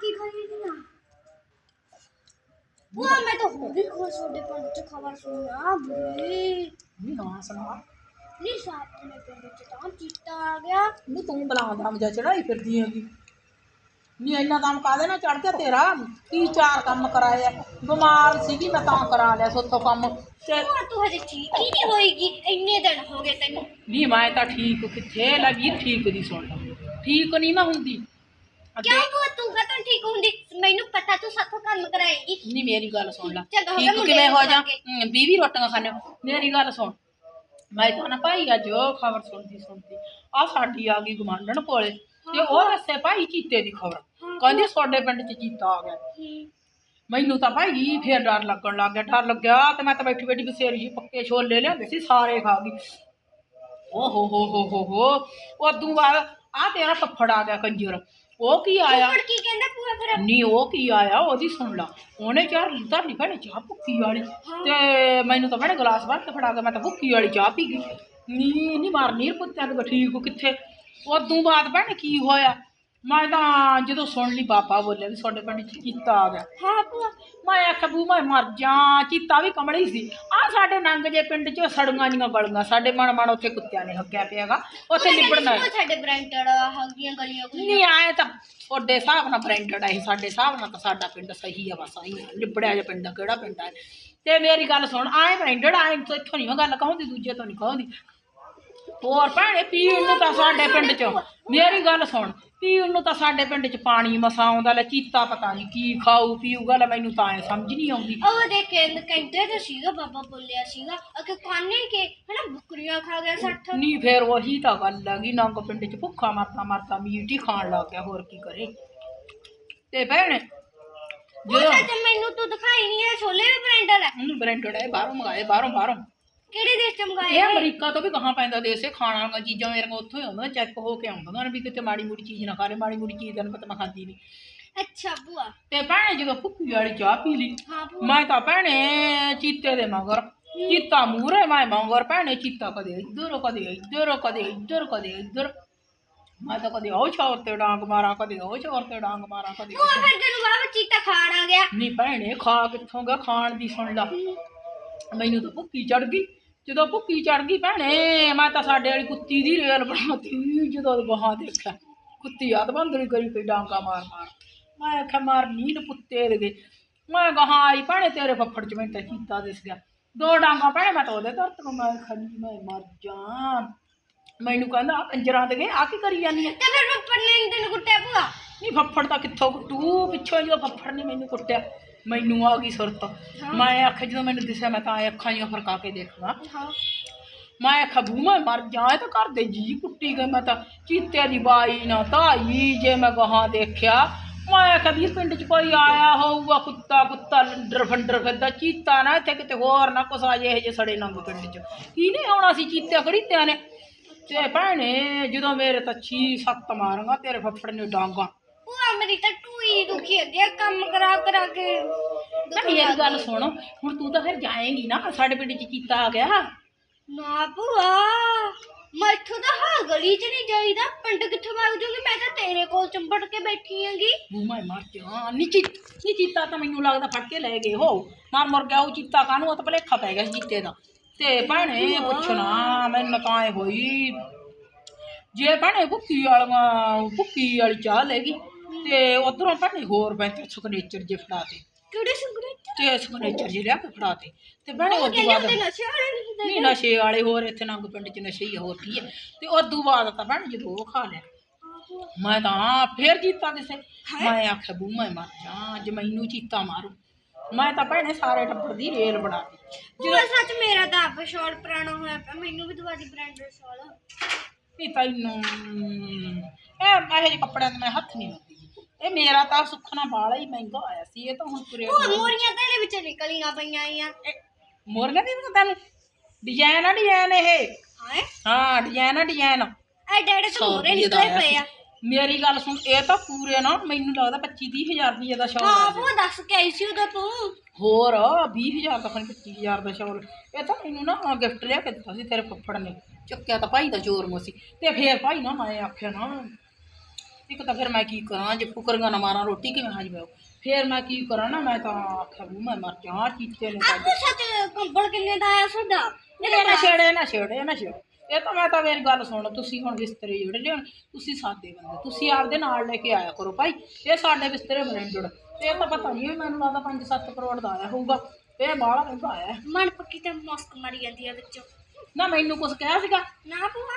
ਕੀ ਖਰੀਦਣਾ ਬੁਆ ਮੈਂ ਤਾਂ ਹੋ ਗਈ ਖੁਸ਼ ਤੁਹਾਡੇ ਪਿੰਡ ਚ ਖਬਰ ਸੁਣਿਆ ਬੁਰੀ ਨਹੀਂ ਨਾ ਸੁਣਾ ਨਹੀਂ ਸਾਥ ਨੇ ਪਿੰਡ ਚ ਤਾਂ ਚੀਤਾ ਆ ਗਿਆ ਨਹੀਂ ਤੂੰ ਬਲਾ ਦਮ ਜਾ ਚੜਾਈ ਫਿਰਦੀ ਹੈਗੀ ਨਹੀਂ ਇੰਨਾ ਦਮ ਕਾਦੇ ਨਾਲ ਚੜ ਗਿਆ ਤੇਰਾ ਕੀ ਚਾਰ ਕੰਮ ਕਰਾਇਆ ਬਿਮਾਰ ਸੀਗੀ ਮੈਂ ਤਾਂ ਕਰਾ ਲਿਆ ਸੋਥੋਂ ਕੰਮ ਤੇ ਬੁਆ ਤੂੰ ਹਜੇ ਠੀਕ ਹੀ ਨਹੀਂ ਹੋਏਗੀ ਇੰਨੇ ਦਿਨ ਹੋ ਗਏ ਤੈਨੂੰ ਨਹੀਂ ਮੈਂ ਤਾਂ ਠੀਕ ਕਿੱਥੇ ਲੱਗੀ ਠੀਕ ਦੀ ਸੁਣ ਠੀਕ ਨਹੀਂ ਨਾ ਹੁੰਦੀ ਅੱਗੇ ਕਿਉਂ ਬੁਆ ਤੂੰ ਕਦੋਂ ਠੀਕ ਹੁੰਦੀ। ਮੈਨੂੰ ਪਤਾ ਤੂੰ ਸਾਥੋਂ ਕੰਮ ਕਰਾਏਗੀ। ਨਹੀਂ ਮੇਰੀ ਗੱਲ ਸੁਣ ਲੈ। ਚੰਗਾ ਹੋ ਗਿਆ ਠੀਕ ਮੁੰਡੇ ਕਿਵੇਂ ਹੋ ਨੂੰ ਜਾ। ਬੁਲਾ ਕੇ। ਬੀਵੀ ਰੋਟੀਆਂ ਖਾਣੇ ਮੇਰੀ ਗੱਲ ਸੁਣ। ਮੈਂ ਤਾਂ ਨਾ ਭਾਈ ਅੱਜ ਉਹ ਖਬਰ ਸੁਣਦੀ ਸੁਣਦੀ। ਆ ਸਾਡੀ ਆ ਗਈ ਗਮਾਂਡਣ ਕੋਲੇ। ਤੇ ਉਹ ਦੱਸੇ ਭਾਈ ਚੀਤੇ ਦੀ ਖਬਰ। ਕਹਿੰਦੀ ਤੁਹਾਡੇ ਪਿੰਡ ਚ ਚੀਤਾ ਆ ਗਿਆ। ਹੂੰ। ਮੈਨੂੰ ਤਾਂ ਭਾਈ ਫੇਰ ਡਰ ਲੱਗਣ ਲੱਗ ਗਿਆ। ਡਰ ਲੱਗਿਆ ਤੇ ਮੈਂ ਤਾਂ ਬੈਠੀ ਬੈਠੀ ਬਸੇਰੀ ਜਿਹੀ ਪੱਕੇ ਛੋਲੇ ਲਿਆਂਦੇ ਸੀ ਸਾਰੇ ਖਾ ਗਈ। ਓ ਹੋ ਹੋ ਹੋ ਹੋ ਹੋ। ਉਦੋਂ ਬਾਅਦ ਆ ਤੇਰਾ ਫੱਫੜ ਆ ਗਿਆ ਕੰਜਰ। ਉਹ ਕੀ ਆਇਆ? ਫੁੱਫੜ ਕੀ ਕਹਿੰਦਾ ਭੂਆ ਫਿਰ? ਨਹੀਂ ਉਹ ਕੀ ਆਇਆ? ਉਹਦੀ ਸੁਣ ਲਾ। ਉਹਨੇ ਚਾਰ ਲੀਟਰ ਨਹੀਂ ਭੈਣੇ ਚਾਹ ਭੁੱਕੀ ਵਾਲੀ। ਤੇ ਮੈਨੂੰ ਤਾਂ ਭੈਣੇ ਗਲਾਸ ਭਰ ਕੇ ਫੜਾ ਕੇ ਮੈਂ ਤਾਂ ਭੁੱਕੀ ਵਾਲੀ ਚਾਹ ਪੀ ਗਈ। ਨੀ ਨਹੀਂ ਮਾਰਨੀ ਪੁੱਤਿਆਂ ਨੂੰ ਠੀਕ ਕਿੱਥੇ? ਉਦੋਂ ਬਾਅਦ ਭੈਣੇ ਕੀ ਹੋਇਆ? ਮੈਂ ਤਾਂ ਜਦੋਂ ਸੁਣ ਲਈ ਬਾਪਾ ਬੋਲਿਆ ਵੀ ਤੁਹਾਡੇ ਪਿੰਡ ਚ ਚੀਤਾ ਆ ਗਿਆ। ਹਾਂ ਭੂਆ। ਮੈਂ ਆਖਿਆ ਬੂ ਮੈਂ ਮਰ ਜਾ। ਚੀਤਾ ਵੀ ਕਮਲੀ ਸੀ। ਆ ਸਾਡੇ ਨੰਗ ਜੇ ਪਿੰਡ ਚ ਸੜੀਆਂ ਜੀਆਂ ਗਲੀਆਂ ਸਾਡੇ ਮਣ ਮਣ ਉੱਥੇ ਕੁੱਤਿਆਂ ਨੇ ਹੱਕਿਆ ਪਿਆਗਾ ਉੱਥੇ ਨਿਬੜਨਾ ਹੈ। ਸਾਡੇ ਬ੍ਰਾਂਡਡ ਹੱਗੀਆਂ ਗਲੀਆਂ ਨਹੀਂ ਆਏ ਤਾਂ ਤੁਹਾਡੇ ਹਿਸਾਬ ਨਾਲ ਬ੍ਰਾਂਡਡ ਹੈ ਸਾਡੇ ਹਿਸਾਬ ਨਾਲ ਤਾਂ ਸਾਡਾ ਪਿੰਡ ਸਹੀ ਆ ਬਸ ਆਈ ਲਿਬੜਿਆ ਜਿਹਾ ਪਿੰਡ ਕਿਹੜਾ ਪਿੰਡ ਹੈ ਤੇ ਮੇਰੀ ਗੱਲ ਸੁਣ ਆਏ ਬ੍ਰਾਂਡਡ ਆਏ ਇੱਥੋਂ ਨਹੀਂ ਮੈਂ ਗੱਲ ਕਹਾਂਦੀ ਦੂਜੇ ਤੋਂ ਨਹੀਂ ਕਹਾਂਦੀ ਹੋਰ ਭੈਣੇ ਪੀਣ ਨੂੰ ਤਾਂ ਸਾਡੇ ਪਿੰਡ ਚ ਮੇਰੀ ਗੱਲ ਸੁਣ ਪੀਣ ਨੂੰ ਤਾਂ ਸਾਡੇ ਪਿੰਡ ਚ ਪਾਣੀ ਮਸਾ ਆਉਂਦਾ ਲੈ ਚੀਤਾ ਪਤਾ ਨਹੀਂ ਕੀ ਖਾਊ ਪੀਊਗਾ ਲੈ ਮੈਨੂੰ ਤਾਂ ਐ ਸਮਝ ਨਹੀਂ ਆਉਂਦੀ। ਉਹ ਦੇਖੇ ਕਹਿੰਦੇ ਤੇ ਸੀਗਾ ਬਾਬਾ ਬੋਲਿਆ ਸੀਗਾ ਅਕੇ ਕਾਨੇ ਕੇ ਹਨਾ ਬੁਕਰੀਆਂ ਖਾ ਗਿਆ ਸੱਠ। ਨਹੀਂ ਫੇਰ ਉਹੀ ਤਾਂ ਗੱਲ ਹੈਗੀ ਨੰਗ ਪਿੰਡ ਚ ਭੁੱਖਾ ਮਰਦਾ ਮਰਦਾ ਮੀਟ ਹੀ ਖਾਣ ਲੱਗ ਗਿਆ ਹੋਰ ਕੀ ਕਰੇ। ਤੇ ਭੈਣੇ ਉਹ ਜਦੋਂ ਮੈਨੂੰ ਤੂੰ ਦਿਖਾਈ ਨਹੀਂ ਹੈ ਛੋਲੇ ਵੀ ਬ੍ਰਾਂਡਡ ਹੈ ਬ੍ਰਾਂਡਡ ਹੈ ਬਾਹਰੋਂ ਮੰਗਾਏ ਬਾਹਰੋਂ ਬਾਹਰੋਂ। ਕਿਹੜੇ ਦੇਸ਼ ਚ ਮੰਗਾਏ ਇਹ ਅਮਰੀਕਾ ਤੋਂ ਵੀ ਕਹਾਂ ਪੈਂਦਾ ਦੇਸ਼ ਇਹ ਖਾਣ ਵਾਲੀਆਂ ਚੀਜ਼ਾਂ ਮੇਰੇ ਕੋਲ ਉੱਥੋਂ ਹੀ ਆਉਂਦੀਆਂ ਚੈੱਕ ਹੋ ਕੇ ਆਉਂਦੀਆਂ ਨੇ ਵੀ ਕਿਤੇ ਮਾੜੀ ਮੂੜੀ ਚੀਜ਼ ਨਾ ਖਾ ਲੈ ਮਾੜੀ ਮੂੜੀ ਚੀਜ਼ ਦਾ ਪਤਾ ਮੈਂ ਖਾਂਦੀ ਨਹੀਂ ਅੱਛਾ ਭੂਆ। ਤੇ ਭੈਣੇ ਜਦੋਂ ਭੁੱਖੀ ਵਾਲੀ ਚਾਹ ਪੀ ਲਈ ਹਾਂ ਭੂਆ। ਮੈਂ ਤਾਂ ਭੈਣੇ ਚੀਤੇ ਦੇ ਮਗਰ ਚੀਤਾ ਮੂਰੇ ਮੈਂ ਮਗਰ ਭੈਣੇ ਚੀਤਾ ਕਦੇ ਇੱਧਰ ਕਦੇ ਇੱਧਰ ਕਦੇ ਇੱਧਰ ਕਦੇ ਇੱਧਰ। ਮੈਂ ਤਾਂ ਕਦੇ ਉਹ ਚੌਰ ਤੇ ਡਾਂਗ ਮਾਰਾਂ ਕਦੇ ਉਹ ਚੌਰ ਤੇ ਡਾਂਗ ਮਾਰਾਂ ਕਦੇ ਉਹ ਭੂਆ ਚੌਰ- ਫਿਰ ਤੈਨੂੰ ਬਾਬਾ ਚੀਤਾ ਖਾਣ ਆ ਗਿਆ। ਨਹੀਂ ਭੈਣੇ ਖਾ ਕਿੱਥੋਂ ਗਿਆ ਖਾਣ ਦੀ ਸੁਣ ਲਾ। ਮੈਨੂੰ ਤਾਂ ਭੁੱਖੀ ਚੜ ਗਈ। ਜਦੋਂ ਭੁੱਖੀ ਚੜ ਗਈ ਭੈਣੇ ਮੈਂ ਤਾਂ ਸਾਡੇ ਵਾਲੀ ਕੁੱਤੀ ਦੀ ਰੇਲ ਬਣਾਤੀ ਜਦੋਂ ਗਾਹਾਂ ਦੇਖਿਆ ਕੁੱਤੀ ਹੱਥ ਬੰਦੜੀ ਕਰੀ ਪਈ ਡਾਂਗਾ ਮਾਰ ਮਾਰ। ਮੈਂ ਆਖਿਆ ਮਾਰ ਨੀਲ ਪੁੱਤੇ ਦੇ ਮੈਂ ਗਾਹਾਂ ਆਈ ਭੈਣੇ ਤੇਰੇ ਫੱਫੜ ਚ ਮੈਨੂੰ ਤਾਂ ਚੀਤਾ ਦਿਸ ਗਿਆ। ਦੋ ਡਾਂਗਾ ਭੈਣੇ ਮੈਂ ਤਾਂ ਉਹਦੇ ਦਰਦ ਨੂੰ ਮੈਂ ਖੰਡੀ ਮੈਂ ਮਰ ਜਾ ਮੈਨੂੰ ਕਹਿੰਦਾ ਆਹ ਕੰਜਰਾਂ ਦੇ ਗਏ ਆ ਕੀ ਕਰੀ ਜਾਂਦੀ ਹੈ ਤੇ ਫਿਰ ਫੁੱਫੜ ਨੇ ਨੀ ਤੈਨੂੰ ਕੁੱਟਿਆ ਭੂਆ? ਨਹੀਂ ਫੱਫੜ ਤਾਂ ਕਿੱਥੋਂ ਕੁੱਟੂ? ਪਿੱਛੋਂ ਜਦੋਂ ਫੱਫੜ ਨੇ ਮੈਨੂੰ ਕੁੱਟਿਆ ਮੈਨੂੰ ਆ ਗਈ ਸੁਰਤ। ਮੈਂ ਆਖਿਆ ਜਦੋਂ ਮੈਨੂੰ ਦਿਸਿਆ ਮੈਂ ਤਾਂ ਅੱਖਾਂ ਜਿਹੀਆਂ ਫਰਕਾ ਕੇ ਦੇਖਣਾ ਹਾਂ। ਮੈਂ ਆਖਿਆ ਬੂ ਮੈਂ ਮਰ ਜਾ ਇਹ ਤਾਂ ਘਰ ਦੇ ਜੀ ਕੁੱਟੀ ਗਏ ਮੈਂ ਤਾਂ ਚੀਤੇ ਦੀ ਬਾਈ ਨਾ ਤਾਈ ਜੇ ਮੈਂ ਗਾਹਾਂ ਦੇਖਿਆ। ਮੈਂ ਵੀ ਪਿੰਡ 'ਚ ਕੋਈ ਆਇਆ ਹੋਊਗਾ ਕੁੱਤਾ ਕੁੱਤਾ ਲੰਡਰ ਫੰਡਰ ਫਿਰਦਾ ਚੀਤਾ ਨਾ ਇੱਥੇ ਕਿਤੇ ਹੋਰ ਨਾ ਕੁਛ ਆ ਜੇ ਇਹ ਜੇ ਸੜੇ ਨੰਗ ਪਿੰਡ 'ਚ। ਕਿਹਨੇ ਆਉਣਾ ਸੀ ਚੀਤੇ ਖੜੀਤਿਆਂ ਨੇ? ਤੇ ਭੈਣੇ ਜਦੋਂ ਮੇਰੇ ਤਾਂ ਛੀ ਸੱਤ ਮਾਰਾਂਗਾ ਤੇਰੇ ਫੱਫੜ ਨੇ ਡਾਂਗਾ। ਭੂਆ ਮੇਰੀ ਤਾਂ ਟੂਈ ਦੁਖੀ ਅੱਗੇ ਕੰਮ ਕਰਾ ਕਰਾ ਕੇ ਤਾਂ ਮੇਰੀ ਗੱਲ ਸੁਣ ਹੁਣ ਤੂੰ ਤਾਂ ਫਿਰ ਜਾਏਂਗੀ ਨਾ ਸਾਡੇ ਪਿੰਡ 'ਚ ਚੀਤਾ ਆ ਗਿਆ। ਨਾ ਭੂਆ ਮੈਥੋਂ ਤਾਂ ਹਾਂ ਗਲੀ 'ਚ ਨਹੀਂ ਜਾਈਦਾ ਪਿੰਡ ਕਿੱਥੋਂ ਵਗ ਜੂਗੀ ਮੈਂ ਤਾਂ ਤੇਰੇ ਕੋਲ ਚੰਬੜ ਕੇ ਬੈਠੀ ਆਂਗੀ ਬੂ ਮੈਂ ਮਰ ਜਾ ਨਿਚੀ ਨੀ ਚੀਤਾ ਤਾਂ ਮੈਨੂੰ ਲੱਗਦਾ ਫੜ ਕੇ ਲੈ ਗਏ ਹੋ। ਮਾਰ ਮਰ ਗਿਆ ਉਹ ਚੀਤਾ ਕਾਹਨੂੰ? ਉਹ ਤਾਂ ਭਲੇਖਾ ਪੈ ਗਿਆ ਸੀ ਚੀਤੇ ਦਾ। ਤੇ ਭੈਣੇ ਪੁੱਛਣਾ ਮੈਨੂੰ ਤਾਂ ਐ ਹੋਈ ਜੇ ਭੈਣੇ ਭੁੱਕੀ ਵਾਲੀਆਂ ਭੁੱਕੀ ਵਾਲੀ ਚਾਹ ਲੈ ਗਈ ਤੇ ਉਧਰੋਂ ਭੈਣੇ ਹੋਰ ਬੈਠੇ ਸੁਕਨੇਚਰ ਜੇ ਫੜਾਤੇ ਕਿਹੜੇ ਸੰਗਰੇ ਤੇ ਸੁਕਨੇਚਰ ਜੇ ਲਿਆ ਕੇ ਫੜਾਤੇ ਤੇ। ਭੈਣੇ ਉਹ ਕਹਿੰਦੇ ਬਾਅਦ ਨਸ਼ੇ ਵਾਲੇ ਨਹੀਂ ਨਹੀਂ ਨਸ਼ੇ ਵਾਲੇ ਹੋਰ ਇੱਥੇ ਨੰਗ ਪਿੰਡ 'ਚ ਨਸ਼ੇ ਹੀ ਆ, ਹੋਰ ਕੀ ਹੈ ਤੇ ਉਦੋਂ ਬਾਅਦ ਤਾਂ ਭੈਣ ਜਦੋਂ ਉਹ ਖਾ ਲਿਆ। ਮੈਂ ਤਾਂ ਫੇਰ ਚੀਤਾ ਕਿਸੇ ਮੈਂ ਆਖਿਆ ਬੂ ਮੈਂ ਮਰ ਜਾ ਅੱਜ ਮੈਨੂੰ ਚੀਤਾ ਮਾਰੂ। ਮੈਂ ਤਾਂ ਭੈਣੇ ਸਾਰੇ ਟੱਬਰ ਦੀ ਰੇਲ ਬਣਾ ਦਿੱਤੀ। ਭੂਆ ਸੱਚ ਮੇਰਾ ਤਾਂ ਆਪ ਸ਼ਾਲ ਪੁਰਾਣਾ ਹੋਇਆ ਪਿਆ ਮੈਨੂੰ ਵੀ ਦਵਾਦੀ ਬ੍ਰਾਂਡਡ ਸ਼ਾਲ। ਤੈਨੂੰ ਇਹ ਇਹੋ ਜਿਹੇ ਕੱਪੜਿਆਂ ਤੇ ਮੈਂ ਹੱਥ ਨਹੀਂ ਲਾਉਂਦੀ। ਇਹ ਮੇਰਾ ਤਾਂ ਸੁੱਖਣਾ ਬਾਲਾ ਹੀ ਮਹਿੰਗਾ ਆਇਆ ਸੀ ਇਹ ਤਾਂ ਹੁਣ ਤੁਰਿਆ ਭੂਆ ਮੋਰੀਆਂ ਤਾਂ ਇਹਦੇ ਵਿੱਚ ਨਿਕਲੀਆਂ ਪਈਆਂ ਆਈਆਂ ਮੋਰਗਾ ਦੀ ਵੀ ਤੈਨੂੰ ਡਿਜ਼ਾਈਨ ਆ ਡਿਜ਼ਾਈਨ ਇਹ। ਹਾਏ ਹਾਂ ਡਿਜ਼ਾਈਨ ਆ ਡਿਜ਼ਾਈਨ ਐ ਡੈਡ ਸੌ ਮੋਰੇ ਨਿਕਲੇ ਪਏ ਆ। ਮੇਰੀ ਗੱਲ ਸੁਣ ਇਹ ਤਾਂ ਪੂਰੇ ਨਾ ਮੈਨੂੰ ਲੱਗਦਾ 25 30 ਹਜ਼ਾਰ ਰੁਪਏ ਦਾ ਸ਼ੌਲ ਹਾਂ ਆ ਭੂਆ ਦੱਸ ਕੇ ਆਈ ਸੀ ਉਦੋਂ ਤੂੰ। ਹੋਰ 20000 ਦਾ ਫਨ 25000 ਦਾ ਸ਼ੌਲ। ਇਹ ਤਾਂ ਮੈਨੂੰ ਨਾ ਗਿਫਟ ਲਿਆ ਕੇ ਦਿੱਤਾ ਸੀ ਤੇਰੇ ਫੱਫੜ ਨੇ। ਚੱਕਿਆ ਤਾਂ ਭਾਈ ਦਾ ਜ਼ੋਰ ਮੋਸੀ। ਤੇ ਫੇਰ ਭਾਈ ਨਾ ਮੈਂ ਆਖਿਆ ਨਾ ਇੱਕ ਤਾਂ ਫਿਰ ਮੈਂ ਕੀ ਕਰਾਂ ਜੇ ਫੁਕਰੀਆਂ ਨਾ ਮਾਰਾਂ ਰੋਟੀ ਕਿਵੇਂ ਹਜਮ ਹੋ ਫਿਰ ਮੈਂ ਕੀ ਕਰਾਂ ਨਾ ਮੈਂ ਤਾਂ ਆਖਿਆ ਵੀ ਮੈਂ ਮਰ ਜਾ ਚੀਤੇ ਨੂੰ ਕੱਢ। ਸੱਚ ਕੰਬਲ ਕਿੰਨੇ ਦਾ ਆਇਆ ਤੁਹਾਡਾ? ਇਹ ਨਾ ਛੇੜੇ ਨਾ ਛੇੜੇ ਨਾ ਛੇੜੇ। ਇਹ ਤਾਂ ਮੈਂ ਤਾਂ ਮੇਰੀ ਗੱਲ ਸੁਣ ਤੁਸੀਂ ਹੁਣ ਬਿਸਤਰੇ ਜਿਹੜੇ ਲਿਆਉਣ ਤੁਸੀਂ ਸਾਦੇ ਬੰਦੇ ਤੁਸੀਂ ਆਪਦੇ ਨਾਲ ਲੈ ਕੇ ਆਇਆ ਕਰੋ ਭਾਈ। ਇਹ ਸਾਡੇ ਬਿਸਤਰੇ ਬ੍ਰਾਂਡਡ ਇਹ ਤਾਂ ਪਤਾ ਨਹੀਂ ਮੈਨੂੰ ਲੱਗਦਾ 5-7 ਕਰੋੜ ਦਾ ਆਇਆ ਹੋਊਗਾ। ਇਹ ਬਾਹਲਾ ਮਹਿੰਗਾ ਆਇਆ। ਮਨ ਪੱਕੀ ਤੇ ਮਸਕ ਮਾਰੀ ਜਾਂਦੀ ਆ ਵਿੱਚੋਂ। ਨਾ ਮੈਨੂੰ ਕੁਝ ਕਿਹਾ ਸੀਗਾ? ਨਾ ਭੂਆ।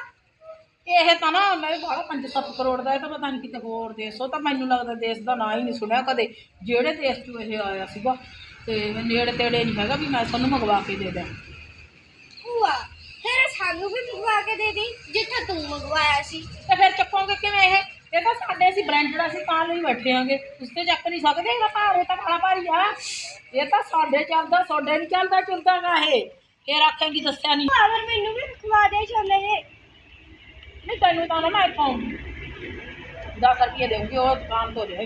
ਇਹ ਤਾਂ ਨਾ ਮੈਂ ਬਾਹਲਾ 5-7 ਕਰੋੜ ਦਾ ਇਹ ਤਾਂ ਪਤਾ ਨਹੀਂ ਕਿਤੇ ਹੋਰ ਦੇਸ਼ ਉਹ ਤਾਂ ਮੈਨੂੰ ਲੱਗਦਾ ਦੇਸ਼ ਦਾ ਨਾਂ ਹੀ ਨਹੀਂ ਸੁਣਿਆ ਕਦੇ ਜਿਹੜੇ ਦੇਸ਼ 'ਚੋਂ ਇਹ ਆਇਆ ਸੀਗਾ ਤੇ ਨੇੜੇ ਤੇੜੇ ਨਹੀਂ ਹੈਗਾ ਵੀ ਮੈਂ ਤੁਹਾਨੂੰ ਮੰਗਵਾ ਕੇ ਦੇ ਦਿਆਂ। ਭੂਆ ਫਿਰ ਸਾਨੂੰ ਵੀ ਮੰਗਵਾ ਕੇ ਦੇ ਦੀ ਜਿੱਥੇ ਤੂੰ ਮੰਗਵਾਇਆ ਸੀ। ਤੇ ਫਿਰ ਚੱਕੋਗੇ ਕਿਵੇਂ ਇਹ? ਇਹ ਤਾਂ ਸਾਡੇ ਅਸੀਂ ਬ੍ਰਾਂਡਡ ਅਸੀਂ ਤਾਂ ਲਈ ਬੈਠੇ ਆਂਗੇ ਤੁਸੀਂ ਤੇ ਚੱਕ ਨਹੀਂ ਸਕਦੇ ਇਹਦਾ ਭਾਰ ਇਹ ਤਾਂ ਬੜਾ ਭਾਰੀ ਆ। ਇਹ ਤਾਂ ਸਾਡੇ ਚੱਲਦਾ ਤੁਹਾਡੇ ਨਹੀਂ ਚੱਲਦਾ ਚੁਲਦਾ ਗਾ ਇਹ। ਫੇਰ ਆਖਾਂਗੀ ਦੱਸਿਆ ਨਹੀਂ ਫਿਰ ਮੈਨੂੰ ਵੀ ਖਵਾ ਦੇ ਜੇ। ਨਹੀਂ ਤੈਨੂੰ ਤਾਂ ਨਾ ਮੈਂ ਇੱਥੋਂ 10 ਰੁਪਏ ਦੇਉਂਗੀ ਉਹ ਦੁਕਾਨ ਤੋਂ ਲਿਆਈ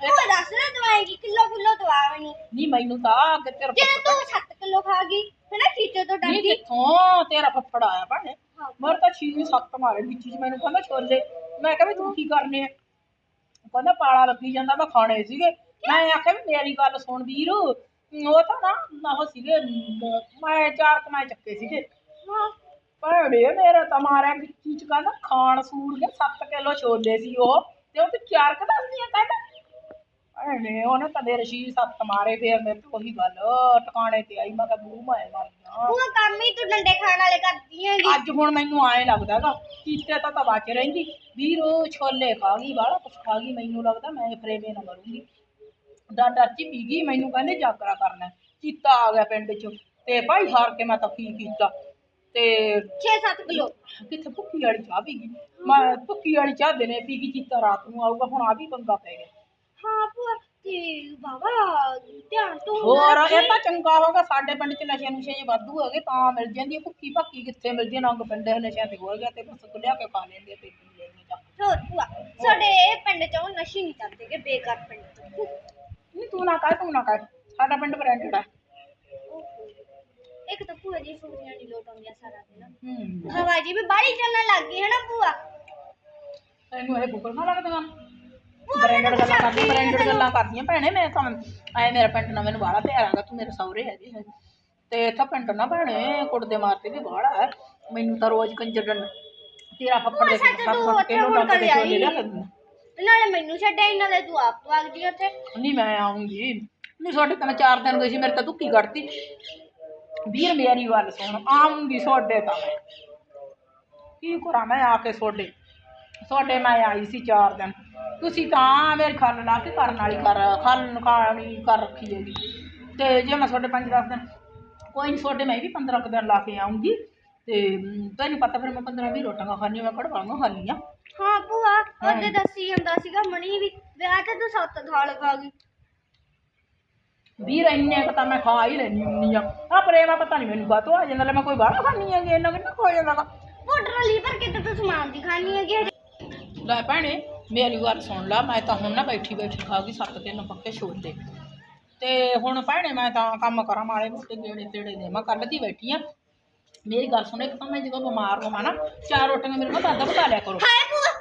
ਭੂਆ ਦੱਸ ਨਾ ਦਵਾਏਗੀ ਕਿਲੋ ਕਿਲੋ ਦਵਾਵਣੀ ਨਹੀਂ ਮੈਨੂੰ ਤਾਂ ਅੱਗੇ ਤੇਰਾ ਜੇ ਤੂੰ 7 ਕਿਲੋ ਖਾ ਗਈ ਹੈ ਨਾ ਚੀਤੇ ਤੋਂ ਡਰ ਨਹੀਂ ਕਿੱਥੋਂ ਤੇਰਾ ਫੱਫੜ ਆਇਆ ਭਾਣੇ। ਮਰ ਤਾਂ 6 7 ਮਾਰੇ ਵਿੱਚ ਚ ਮੈਨੂੰ ਕਹਿੰਦਾ ਛੋਲੇ ਮੈਂ ਕਿਹਾ ਵੀ ਤੂੰ ਕੀ ਕਰਨੇ ਆ? ਕਹਿੰਦਾ ਪਾਲਾ ਲੱਗੀ ਜਾਂਦਾ ਮੈਂ ਖਾਣੇ ਸੀਗੇ। ਮੈਂ ਆਖਿਆ ਵੀ ਮੇਰੀ ਗੱਲ ਸੁਣ ਵੀਰ। ਉਹ ਤਾਂ ਨਾ ਨਾ ਉਹ ਸੀਗੇ ਮੈਂ ਚਾਰ ਕਮਾਏ ਚੱਕੇ ਸੀਗੇ। ਹਾਂ। ਭੈੜੇ ਮੇਰੇ ਤਾਂ ਮਾਰਿਆ ਗਿੱਚੀ ਚ ਕਹਿੰਦਾ ਖਾਣ ਸੂਰ ਕੇ 7 ਕਿਲੋ ਛੋਲੇ ਸੀ ਉਹ ਤੇ ਉਹ ਤੇ ਚਾਰ ਕ ਦੱਸਦੀਆਂ ਕਹਿੰਦਾ। ਭੈਣੇ ਉਹਨੇ ਤਾਂ ਮੇਰੇ ਛੇ ਸੱਤ ਮਾਰੇ ਫੇਰ ਮੇਰੇ ਤੋਂ ਉਹੀ ਗੱਲ ਟਿਕਾਣੇ ਤੇ ਆਈ ਮੈਂ ਕਿਹਾ ਬੂ ਮੈਂ ਮਰ ਗਿਆ ਭੂਆ ਕੰਮ ਹੀ ਤੂੰ ਡੰਡੇ ਖਾਣ ਵਾਲੇ ਕਰਦੀ ਹੈਗੀ। ਅੱਜ ਹੁਣ ਮੈਨੂੰ ਆਏ ਲੱਗਦਾਗਾ ਕੀਤੇ ਤਾਂ ਤਾਂ ਬਚ ਰਹਿੰਦੀ ਵੀਰ ਉਹ ਛੋਲੇ ਖਾ ਗਈ ਕੁਛ ਖਾ ਗਈ ਮੈਨੂੰ ਲੱਗਦਾ ਮੈਂ ਫਰੇਵੇ ਨਾ ਮਰੂੰਗੀ। ਡਰ ਚ ਪੀ ਗਈ ਮੈਨੂੰ ਕਹਿੰਦੇ ਜਾਗਰਾ ਕਰਨਾ। ਚੀਤਾ ਆ ਗਿਆ ਪਿੰਡ ਚ ਤੇ ਭਾਈ ਹਾਰ ਕੇ ਮੈਂ ਤਾਂ ਕੀ ਕੀਤਾ। ਤੇ 6-7 ਕਿਲੋ। ਕਿੱਥੇ ਭੁੱਕੀ ਵਾਲੀ ਚਾਹ ਪੀ ਗਈ? ਮੈਂ ਭੁੱਕੀ ਵਾਲੀ ਚਾਹ ਦਿਨੇ ਪੀ ਗਈ ਚੀਤਾ ਰਾਤ ਨੂੰ ਆਊਗਾ ਹੁਣ ਆ ਵੀ ਪੰਗਾ ਪੈ ਗਿਆ। ਹਾਂ ਭੂਆ ਤੇ ਬਾਬਾ ਧਿਆਨ ਤੂੰ ਹੋਰ ਇਹ ਤਾਂ ਚੰਗਾ ਹੋਗਾ ਸਾਡੇ ਪਿੰਡ ਚ ਨਸ਼ੇ ਨੁਸ਼ੇ ਜੇ ਵਾਧੂ ਹੈਗੇ ਤਾਂ ਮਿਲ ਜਾਂਦੀ ਹੈ ਭੁੱਕੀ ਭੱਕੀ ਕਿੱਥੇ ਮਿਲਦੀ ਹੈ ਨੰਗ ਪਿੰਡੇ ਨਸ਼ਿਆਂ ਤੇ ਹੋ ਗਿਆ ਤੇ ਬਸ ਲਿਆ ਕੇ ਖਾ ਲੈਂਦੇ ਤੇ ਪੀ ਲੈਂਦੇ ਆ। ਹੋਰ ਭੂਆ ਸਾਡੇ ਇਹ ਪਿੰਡ ਚੋਂ ਨਸ਼ੇ ਨਹੀਂ ਚੱਲਦੇ ਕਿ ਬੇਕਾਰ ਪਿੰਡ ਤੋਂ ਨਹੀਂ ਤੂੰ ਨਾ ਕਹਿ ਤੂੰ ਨਾ ਕਹਿ ਸਾਡਾ ਪਿੰਡ ਬ੍ਰਾਂਡਡ ਹੈ ਇੱਕ ਤਾਂ ਭੂਆ ਜੀ ਫੁਕਰੀਆਂ ਨਹੀਂ ਲੋਟ ਆਉਂਦੀਆਂ ਸਾਰਾ ਦਿਨ। ਹੂੰ। ਹਵਾ ਜੀ ਵੀ ਬਾਹਲੀ ਚੱਲਣ ਲੱਗ ਗਈ ਹੈ ਨਾ ਭੂਆ। ਤੈਨੂੰ ਇਹ ਬੁਕਰ ਨਾ ਲੱਗਦੀਆਂ। ਬ੍ਰਾਂਡਡ ਗੱਲਾਂ ਕਰਦੀਆਂ ਬ੍ਰਾਂਡਡ ਗੱਲਾਂ ਕਰਦੀਆਂ ਭੈਣੇ ਮੈਂ ਤਾਂ ਐ ਮੇਰਾ ਪਿੰਡ ਨਾ ਮੈਨੂੰ ਬਾਹਲਾ ਪਿਆਰਾ ਹੈਗਾ ਤੂੰ ਮੇਰੇ ਸਹੁਰੇ ਹੈਗੇ ਹੈ। ਤੇ ਇੱਥੇ ਪਿੰਡ ਨਾ ਭੈਣੇ ਕੁੱਟਦੇ ਮਾਰਦੇ ਵੀ ਬਾਹਲਾ ਹੈ। ਮੈਨੂੰ ਤਾਂ ਰੋਜ਼ ਕੰਜਰ ਡੰਡ ਤੇਰਾ ਫੱਫੜ ਦੇ ਸੱਚ ਸੱਤ ਤੂੰ ਸੱਤ ਉੱਥੇ ਕਿਲੋ ਹੁਣ ਡੰਡ ਦੇ ਕਦੇ ਆਈ ਛੋਲੇ ਲਿਆ ਕਰਦੀ ਨਾਲੇ ਮੈਨੂੰ ਛੱਡਿਆ ਇਹਨਾਂ ਦੇ ਤੂੰ ਆਪ ਵਗ ਜੀ ਉੱਥੇ। ਨਹੀਂ ਮੈਂ ਆਉਂਗੀ। ਨਹੀਂ ਤੁਹਾਡੇ ਤਾਂ ਮੈਂ ਚਾਰ ਦਿਨ ਗਈ ਸੀ ਮੇਰੇ ਤਾਂ ਦੁੱਕੀ ਕੱਢਤੀ। ਵੀਰ ਮੇਰੀ ਗੱਲ ਸੁਣ ਆਉਂਗੀ ਤੁਹਾਡੇ ਤਾਂ। ਮੈਂ ਕੀ ਕਰਾਂ ਮੈਂ ਆ ਕੇ ਤੁਹਾਡੇ ਤੁਹਾਡੇ ਮੈਂ ਆਈ ਸੀ ਚਾਰ ਦਿਨ। ਤੁਸੀਂ ਤਾਂ ਮੇਰੇ ਖੱਲ ਲਾ ਕੇ ਕਰਨ ਵਾਲੀ ਕਰ ਖੱਲ ਖਾਣੀ ਕਰ ਰੱਖੀ ਹੈਗੀ। ਤੇ ਜੇ ਮੈਂ ਤੁਹਾਡੇ ਪੰਜ ਦਸ ਦਿਨ ਕੋਈ ਨਹੀਂ ਤੁਹਾਡੇ ਮੈਂ ਵੀ 15 ਕੁ ਦਿਨ ਲਾ ਕੇ ਆਉਂਗੀ। ਤੇ ਤੈਨੂੰ ਪਤਾ ਫਿਰ ਮੈਂ 15 ਵੀਹ ਰੋਟੀਆਂ ਖਾਣੀਆਂ ਮੈਂ ਕੜਵਾਂਗਾ ਖਾਣੀਆਂ ਹਾਂ ਭੂਆ ਉਹਦੇ ਦੱਸੀ ਜਾਂਦਾ ਸੀਗਾ ਮਣੀ ਵੀ ਵਿਆਹ ਤੇ ਤੂੰ ਸੱਤ ਥਾਲ ਖਾ ਗਈ। ਵੀਰ ਇੰਨੇ ਕੁ ਤਾਂ ਮੈਂ ਖਾ ਹੀ ਲੈਣੀ ਹੁੰਦੀ ਆ। ਆ ਪ੍ਰੇਮਾ ਪਤਾ ਨਹੀਂ ਮੈਨੂੰ ਕਾਹਤੋਂ ਆ ਜਾਂਦਾ ਲੈ ਮੈਂ ਕੋਈ ਬਾਹਰ ਖਾਣੀ ਹੈਗੀ ਇਹਨਾਂ ਕਿੰਨਾ ਖਾ ਜਾਂਦਾ ਗਾ ਮੋਟਰ ਲੀਵਰ ਕਿਤੇ ਤੂੰ ਸਮਾਨ ਦੀ ਖਾਣੀ ਹੈਗੀ। ਲੈ ਭੈਣੇ ਮੇਰੀ ਗੱਲ ਸੁਣ ਲਾ ਮੈਂ ਤਾਂ ਹੁਣ ਨਾ ਬੈਠੀ ਬੈਠੀ ਖਾ ਗਈ ਸੱਤ ਦਿਨ ਪੱਕੇ ਛੋਲੇ। ਤੇ ਹੁਣ ਭੈਣੇ ਮੈਂ ਤਾਂ ਕੰਮ ਕਰਾਂ ਮਾੜੇ ਮੋਟੇ ਗੇੜੇ ਤੇੜੇ ਦੇ ਮੈਂ ਕੱਲ ਦੀ ਬੈਠੀ ਆ। ਮੇਰੀ ਗੱਲ ਸੁਣ ਇੱਕ ਤਾਂ ਮੈਂ ਜਦੋਂ ਬਿਮਾਰ ਹੋਵਾਂ ਨਾ ਚਾਰ ਰੋਟੀਆਂ ਮੇਰੇ ਕੋਲ ਵੱਧ ਬਤਾ ਲਿਆ ਕਰੋ। ਹਾਏ ਭੂਆ